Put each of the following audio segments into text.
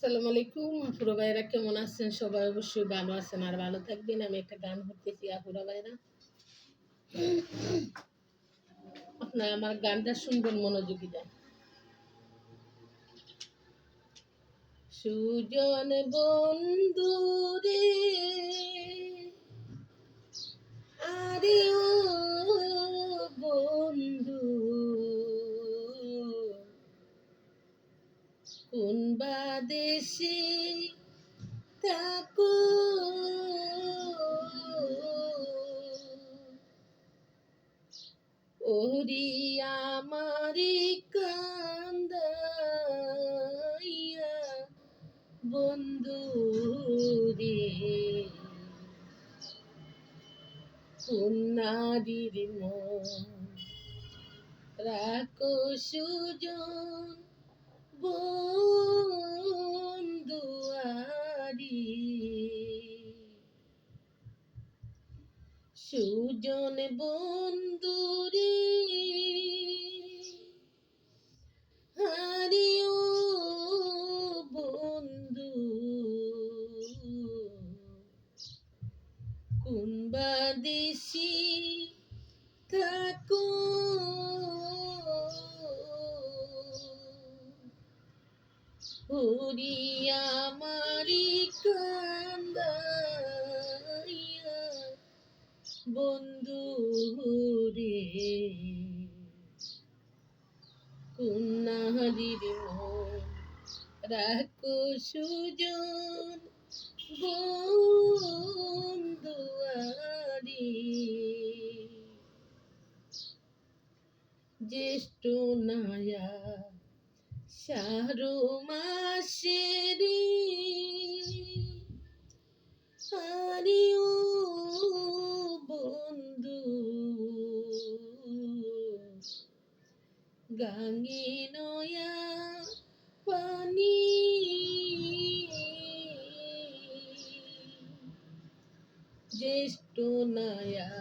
আসসালামু আলাইকুম। ভাইরা কেমন আছেন? সবাই অবশ্যই ভালো আছেন আর ভালো থাকবেন। আমি একটা গান করতেছি আপুরা ভাইরা আপনারা আমার গানটা শুনবেন মনোযোগী দেন সুজন বন্ধু দেশে থাকো। ওরি আমারি কান্দাইয়া বন্ধু রে। কোন নারীর মন রাখো সুজন বন্ধুয়ারি। সুজন বন্ধুরে হারিও বন্ধু। কুম্বা দেশি থাকো? হরিয়া মারি কান্দাইয়া বন্ধু রে। কুন্নাহারির মন রাখো সুজন বন্ধুয়ারি জ্যেষ্ঠ নায়া সারো মাসেরি হারিও বন্ধু। গাঙ্গে নয়া পানি জ্যেষ্ঠ নয়া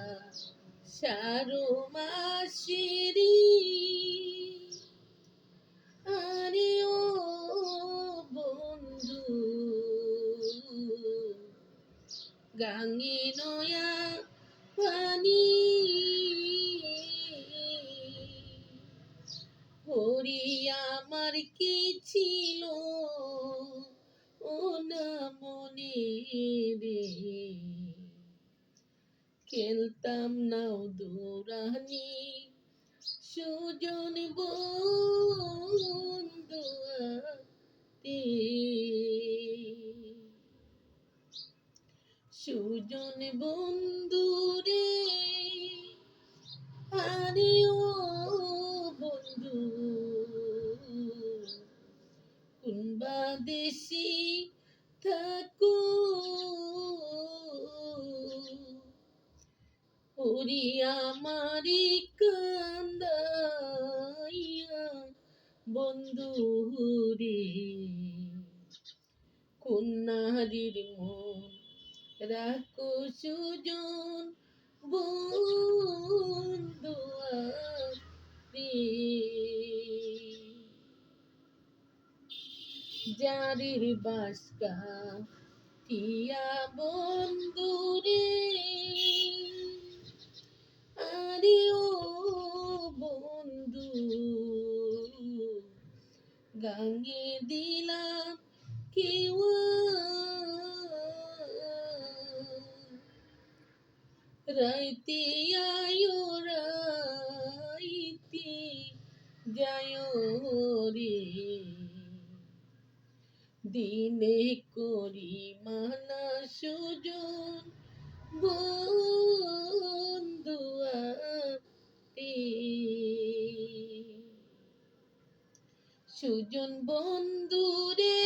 সারো মাসেরি গাঙ্গে নয়া পানি। হরি আমার কি ছিল? ও না মনে রে। খেলতাম নাও দৌড়ানি সুজন বন্ধুয়াতে দেশি থাকো ওরি আমারি কান্দাইয়া বন্ধু রে কন্যারির মন রাখো সুজন বন্ধুয়ারি জারির বাসকা টিয়া বন্ধু রে আরে ও বন্ধু গাঙ্গে দিলাম কেউ রাইতে আয়ো, রাইতে যায় রে। দিনে করি মানা সুজন। বন্ধুয়াতে সুজন বন্ধু রে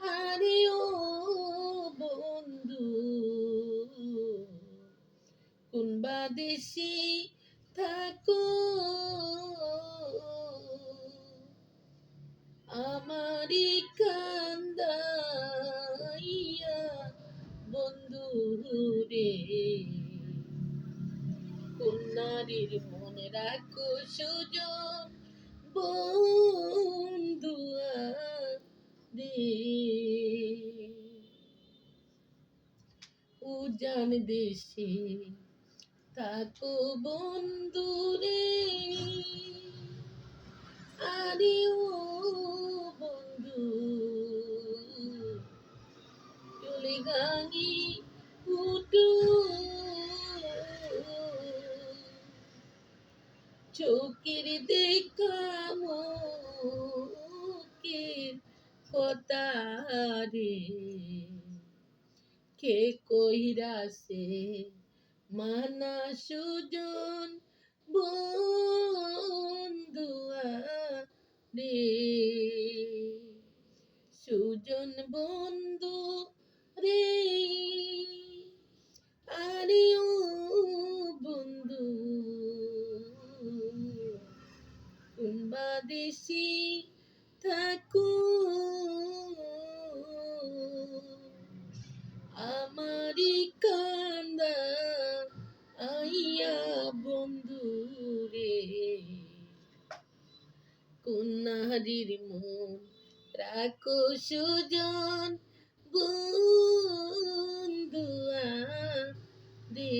আরে ও বন্ধু। কোন বাদেশি থাকো আমারি কান্দাইয়া বন্ধু রে। কোন নারীর মনে রাখো সুজন বন্ধুয়া রে উজান দেশে থাকো বন্ধু রে। আরে চোখের দেখা মুখের কথা রে কে কইরাছে? মানা সুজন বন্ধুয়া রে সুজন বন্ধু রে বেশি থাকু আমারি কান্দা আইয়া বন্ধু রে। কন্যারির মন রাখো সুজন বন্ধুয়া দে